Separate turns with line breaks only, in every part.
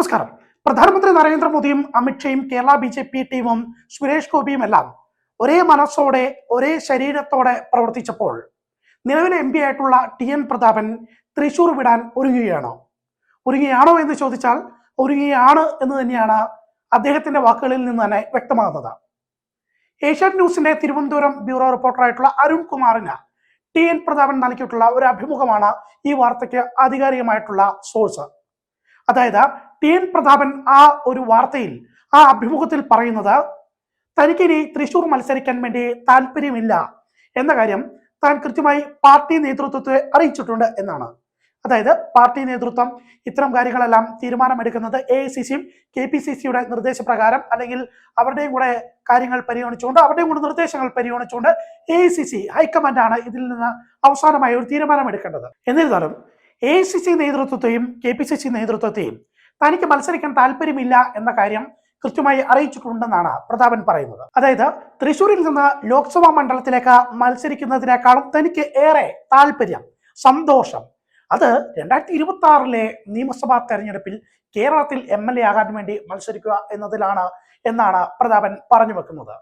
നമസ്കാരം. പ്രധാനമന്ത്രി നരേന്ദ്രമോദിയും അമിത്ഷയും കേരള ബി ജെ പി ടീമും സുരേഷ് ഗോപിയും എല്ലാം ഒരേ മനസ്സോടെ ഒരേ ശരീരത്തോടെ പ്രവർത്തിച്ചപ്പോൾ നിലവിലെ എം പി ആയിട്ടുള്ള ടി എൻ പ്രതാപൻ തൃശൂർ വിടാൻ ഒരുങ്ങുകയാണോ? ഒരുങ്ങിയാണോ എന്ന് ചോദിച്ചാൽ ഒരുങ്ങിയാണ് എന്ന് തന്നെയാണ് അദ്ദേഹത്തിന്റെ വാക്കുകളിൽ നിന്ന് തന്നെ വ്യക്തമാകുന്നത്. ഏഷ്യാനെറ്റ് ന്യൂസിന്റെ തിരുവനന്തപുരം ബ്യൂറോ റിപ്പോർട്ടറായിട്ടുള്ള അരുൺ കുമാറിന് ടി എൻ പ്രതാപൻ നൽകിയിട്ടുള്ള ഒരു അഭിമുഖമാണ് ഈ വാർത്തയ്ക്ക് ആധികാരികമായിട്ടുള്ള സോഴ്സ്. അതായത് ടി എൻ പ്രതാപൻ ആ ഒരു വാർത്തയിൽ ആ അഭിമുഖത്തിൽ പറയുന്നത് തനിക്കിനി തൃശൂർ മത്സരിക്കാൻ വേണ്ടി താല്പര്യമില്ല എന്ന കാര്യം താൻ കൃത്യമായി പാർട്ടി നേതൃത്വത്തെ അറിയിച്ചിട്ടുണ്ട് എന്നാണ്. അതായത് പാർട്ടി നേതൃത്വം ഇത്തരം കാര്യങ്ങളെല്ലാം തീരുമാനമെടുക്കുന്നത് എ ഐ സി സിയും കെ പി സി സിയുടെ നിർദ്ദേശപ്രകാരം അല്ലെങ്കിൽ അവരുടെയും കൂടെ കാര്യങ്ങൾ പരിഗണിച്ചുകൊണ്ട് അവരുടെയും കൂടെ നിർദ്ദേശങ്ങൾ പരിഗണിച്ചുകൊണ്ട് എ ഐ സി സി ഹൈക്കമാൻഡാണ് ഇതിൽ നിന്ന് അവസാനമായി ഒരു തീരുമാനമെടുക്കേണ്ടത്. എന്നിരുന്നാലും എ ഐ സി സി നേതൃത്വത്തെയും കെ പി സി സി നേതൃത്വത്തെയും തനിക്ക് മത്സരിക്കാൻ താല്പര്യമില്ല എന്ന കാര്യം കൃത്യമായി അറിയിച്ചിട്ടുണ്ടെന്നാണ് പ്രതാപൻ പറയുന്നത്. അതായത് തൃശൂരിൽ നിന്ന് ലോക്സഭാ മണ്ഡലത്തിലേക്ക് മത്സരിക്കുന്നതിനേക്കാളും തനിക്ക് ഏറെ താല്പര്യം സന്തോഷം. അത് രണ്ടായിരത്തി ഇരുപത്തി ആറിലെ നിയമസഭാ തെരഞ്ഞെടുപ്പിൽ കേരളത്തിൽ എം എൽ എ ആകാൻ വേണ്ടി മത്സരിക്കുക എന്നതിലാണ് എന്നാണ് പ്രതാപൻ പറഞ്ഞു വെക്കുന്നത്.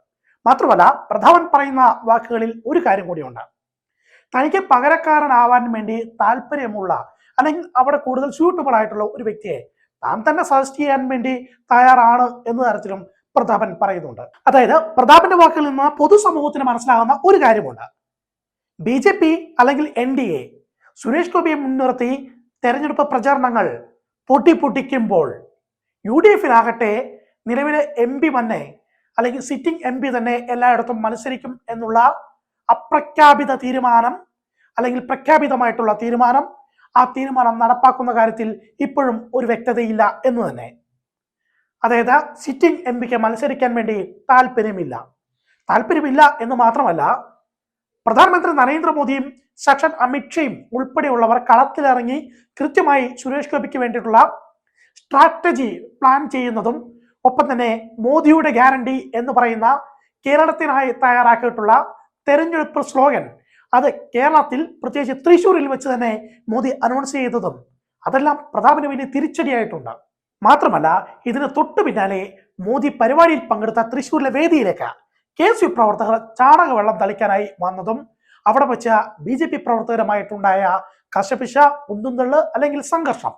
മാത്രമല്ല പ്രതാപൻ പറയുന്ന വാക്കുകളിൽ ഒരു കാര്യം കൂടിയുണ്ട്. തനിക്ക് പകരക്കാരനാവാൻ വേണ്ടി താല്പര്യമുള്ള അല്ലെങ്കിൽ അവിടെ കൂടുതൽ സ്യൂട്ടബിൾ ആയിട്ടുള്ള ഒരു വ്യക്തിയെ താൻ തന്നെ സജസ്റ്റ് ചെയ്യാൻ വേണ്ടി തയ്യാറാണ് എന്ന തരത്തിലും പ്രതാപൻ പറയുന്നുണ്ട്. അതായത് പ്രതാപന്റെ വാക്കിൽ നിന്ന് പൊതുസമൂഹത്തിന് മനസ്സിലാകുന്ന ഒരു കാര്യമുണ്ട്. ബി ജെ പി അല്ലെങ്കിൽ എൻ ഡി എ സുരേഷ് ഗോപിയെ മുൻനിർത്തി തെരഞ്ഞെടുപ്പ് പ്രചാരണങ്ങൾ പൊട്ടിപ്പൊട്ടിക്കുമ്പോൾ യു ഡി എഫിലാകട്ടെ നിലവിലെ എം പി തന്നെ അല്ലെങ്കിൽ സിറ്റിംഗ് എം പി തന്നെ എല്ലായിടത്തും മത്സരിക്കും എന്നുള്ള അപ്രഖ്യാപിത തീരുമാനം അല്ലെങ്കിൽ പ്രഖ്യാപിതമായിട്ടുള്ള തീരുമാനം ആ തീരുമാനം നടപ്പാക്കുന്ന കാര്യത്തിൽ ഇപ്പോഴും ഒരു വ്യക്തതയില്ല എന്ന് തന്നെ. അതായത് സിറ്റിംഗ് എം പിക്ക് മത്സരിക്കാൻ വേണ്ടി താല്പര്യമില്ല. താല്പര്യമില്ല എന്ന് മാത്രമല്ല പ്രധാനമന്ത്രി നരേന്ദ്രമോദിയും സെക്ഷൻ അമിത്ഷയും ഉൾപ്പെടെയുള്ളവർ കളത്തിലിറങ്ങി കൃത്യമായി സുരേഷ് ഗോപിക്ക് വേണ്ടിയിട്ടുള്ള സ്ട്രാറ്റജി പ്ലാൻ ചെയ്യുന്നതും ഒപ്പം തന്നെ മോദിയുടെ ഗ്യാരണ്ടി എന്ന് പറയുന്ന കേരളത്തിനായി തയ്യാറാക്കിയിട്ടുള്ള തെരഞ്ഞെടുപ്പ് സ്ലോഗൻ അത് കേരളത്തിൽ പ്രത്യേകിച്ച് തൃശ്ശൂരിൽ വെച്ച് തന്നെ മോദി അനൗൺസ് ചെയ്തതും അതെല്ലാം പ്രതാപിന് വലിയ തിരിച്ചടിയായിട്ടുണ്ട്. മാത്രമല്ല ഇതിന് തൊട്ടു പിന്നാലെ മോദി പരിപാടിയിൽ പങ്കെടുത്ത തൃശ്ശൂരിലെ വേദിയിലേക്ക് കെ എസ് യു പ്രവർത്തകർ ചാണക വെള്ളം തളിക്കാനായി വന്നതും അവിടെ വെച്ച ബി ജെ പി പ്രവർത്തകരുമായിട്ടുണ്ടായ കശപിശ ഉന്തുന്തള്ള് അല്ലെങ്കിൽ സംഘർഷം.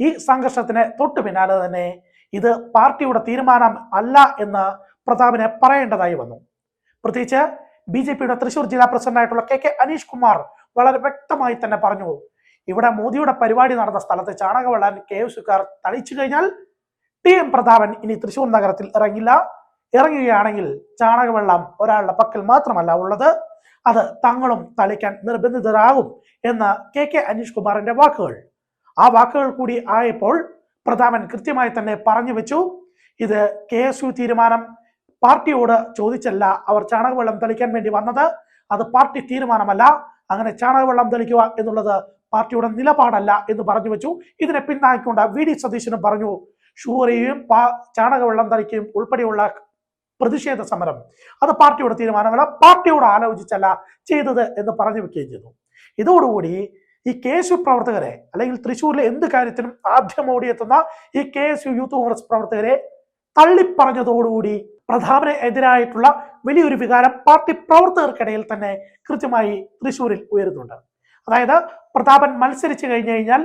ഈ സംഘർഷത്തിന് തൊട്ടു പിന്നാലെ തന്നെ ഇത് പാർട്ടിയുടെ തീരുമാനം അല്ല എന്ന് പ്രതാപിനെ പറയേണ്ടതായി വന്നു. പ്രത്യേകിച്ച് ബി ജെ പിയുടെ തൃശൂർ ജില്ലാ പ്രസിഡന്റായിട്ടുള്ള കെ കെ അനീഷ് കുമാർ വളരെ വ്യക്തമായി തന്നെ പറഞ്ഞു. ഇവിടെ മോദിയുടെ പരിപാടി നടന്ന സ്ഥലത്ത് ചാണകവെള്ളാൻ കെ എസ് കാർ തളിച്ചു കഴിഞ്ഞാൽ ടി എം പ്രതാപൻ ഇനി തൃശൂർ നഗരത്തിൽ ഇറങ്ങില്ല. ഇറങ്ങുകയാണെങ്കിൽ ചാണകവെള്ളം ഒരാളുടെ പക്കൽ മാത്രമല്ല ഉള്ളത്. അത് തങ്ങളും തളിക്കാൻ നിർബന്ധിതരാകും എന്ന് കെ കെ അനീഷ് കുമാറിന്റെ വാക്കുകൾ. ആ വാക്കുകൾ കൂടി ആയപ്പോൾ പ്രതാപൻ കൃത്യമായി തന്നെ പറഞ്ഞു വെച്ചു. ഇത് കെ എസ് യു തീരുമാനം. പാർട്ടിയോട് ചോദിച്ചല്ല. അവർ ചാണകവെള്ളം തെളിക്കാൻ വേണ്ടി വന്നത് അത് പാർട്ടി തീരുമാനമല്ല. അങ്ങനെ ചാണകവെള്ളം തെളിക്കുക എന്നുള്ളത് പാർട്ടിയുടെ നിലപാടല്ല എന്ന് പറഞ്ഞു വെച്ചു. ഇതിനെ പിന്നാക്കിക്കൊണ്ട് വി ഡി സതീശനും പറഞ്ഞു ഷൂറയും ചാണകവെള്ളം തളിക്കുകയും ഉൾപ്പെടെയുള്ള പ്രതിഷേധ സമരം. അത് പാർട്ടിയുടെ തീരുമാനമല്ല പാർട്ടിയോട് ആലോചിച്ചല്ല ചെയ്തത് എന്ന് പറഞ്ഞു വെക്കുകയും ചെയ്തു. ഇതോടുകൂടി ഈ കെ എസ് യു പ്രവർത്തകരെ അല്ലെങ്കിൽ തൃശ്ശൂരിലെ എന്ത് കാര്യത്തിനും ആദ്യം ഓടിയെത്തുന്ന ഈ K S U youth Congress പ്രവർത്തകരെ തള്ളിപ്പറഞ്ഞതോടുകൂടി പ്രധാന എതിരായിട്ടുള്ള വലിയൊരു വികാരം പാർട്ടി പ്രവർത്തകർക്കിടയിൽ തന്നെ കൃത്യമായി തൃശൂരിൽ ഉയരുന്നുണ്ട്. അതായത് പ്രതാപൻ മത്സരിച്ചു കഴിഞ്ഞു കഴിഞ്ഞാൽ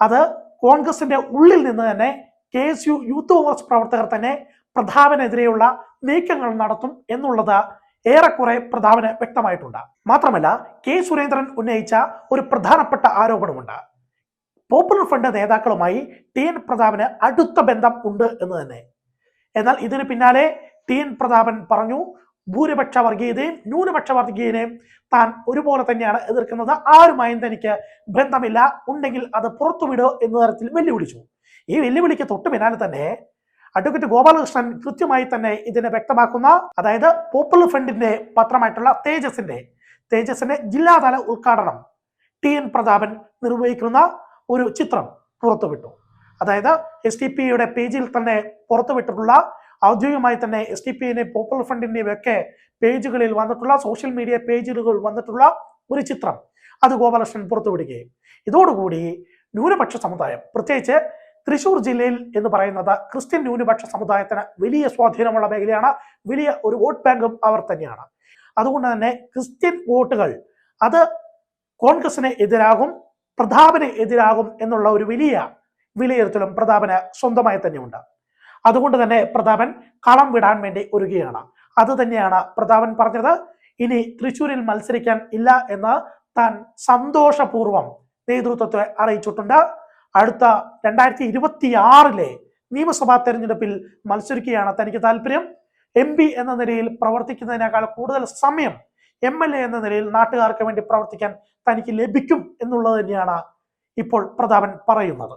അത് കോൺഗ്രസിന്റെ ഉള്ളിൽ നിന്ന് തന്നെ K S U youth Congress പ്രവർത്തകർ തന്നെ പ്രതാപനെതിരെയുള്ള നീക്കങ്ങൾ നടത്തും എന്നുള്ളത് ഏറെക്കുറെ പ്രതാപന് വ്യക്തമായിട്ടുണ്ട്. മാത്രമല്ല കെ സുരേന്ദ്രൻ ഉന്നയിച്ച ഒരു പ്രധാനപ്പെട്ട ആരോപണമുണ്ട്. പോപ്പുലർ ഫ്രണ്ട് നേതാക്കളുമായി ടി എൻ പ്രതാപന് അടുത്ത ബന്ധം ഉണ്ട് എന്ന് തന്നെ. എന്നാൽ ഇതിന് പിന്നാലെ ടി എൻ പ്രതാപൻ പറഞ്ഞു ഭൂരിപക്ഷ വർഗീയതയും ന്യൂനപക്ഷ വർഗീയതയും താൻ ഒരുപോലെ തന്നെയാണ് എതിർക്കുന്നത്. ആരുമായും തനിക്ക് ബന്ധമില്ല. ഉണ്ടെങ്കിൽ അത് പുറത്തുവിടോ എന്ന തരത്തിൽ വെല്ലുവിളിച്ചു. ഈ വെല്ലുവിളിക്ക് തൊട്ടു പിന്നാലെ തന്നെ അഡ്വക്കേറ്റ് ഗോപാലകൃഷ്ണൻ കൃത്യമായി തന്നെ ഇതിനെ വ്യക്തമാക്കുന്ന അതായത് പോപ്പുലർ ഫ്രണ്ടിന്റെ പത്രമായിട്ടുള്ള തേജസിന്റെ തേജസിന്റെ ജില്ലാതല ഉദ്ഘാടനം ടി എൻ പ്രതാപൻ നിർവഹിക്കുന്ന ഒരു ചിത്രം പുറത്തുവിട്ടു. അതായത് എസ് ടി പിയുടെ പേജിൽ തന്നെ പുറത്തുവിട്ടിട്ടുള്ള ഔദ്യോഗികമായി തന്നെ എസ് ഡി പിന്റെ പോപ്പുലർ ഫ്രണ്ടിന്റെയും ഒക്കെ പേജുകളിൽ വന്നിട്ടുള്ള സോഷ്യൽ മീഡിയ പേജുകൾ വന്നിട്ടുള്ള ഒരു ചിത്രം. അത് ഗോപാലകൃഷ്ണൻ പുറത്തുവിടുകയും. ഇതോടുകൂടി ന്യൂനപക്ഷ സമുദായം പ്രത്യേകിച്ച് തൃശൂർ ജില്ലയിൽ എന്ന് പറയുന്നത് ക്രിസ്ത്യൻ ന്യൂനപക്ഷ സമുദായത്തിന് വലിയ സ്വാധീനമുള്ള മേഖലയാണ്. വലിയ ഒരു വോട്ട് ബാങ്കും അവർ തന്നെയാണ്. അതുകൊണ്ട് തന്നെ ക്രിസ്ത്യൻ വോട്ടുകൾ അത് കോൺഗ്രസിന് എതിരാകും പ്രതാപന് എതിരാകും എന്നുള്ള ഒരു വലിയ വിലയിരുത്തലും പ്രതാപന് സ്വന്തമായി തന്നെയുണ്ട്. അതുകൊണ്ട് തന്നെ പ്രതാപൻ കളം വിടാൻ വേണ്ടി ഒരുങ്ങുകയാണ് അത് തന്നെയാണ് പ്രതാപൻ പറഞ്ഞത്. ഇനി തൃശൂരിൽ മത്സരിക്കാൻ ഇല്ല എന്ന് താൻ സന്തോഷപൂർവം നേതൃത്വത്തെ അറിയിച്ചിട്ടുണ്ട്. അടുത്ത രണ്ടായിരത്തി ഇരുപത്തി ആറിലെ നിയമസഭാ തെരഞ്ഞെടുപ്പിൽ മത്സരിക്കുകയാണ് തനിക്ക് താല്പര്യം. എം പി എന്ന നിലയിൽ പ്രവർത്തിക്കുന്നതിനേക്കാൾ കൂടുതൽ സമയം എം എൽ എ എന്ന നിലയിൽ നാട്ടുകാർക്ക് വേണ്ടി പ്രവർത്തിക്കാൻ തനിക്ക് ലഭിക്കും എന്നുള്ളത് തന്നെയാണ് ഇപ്പോൾ പ്രതാപൻ പറയുന്നത്.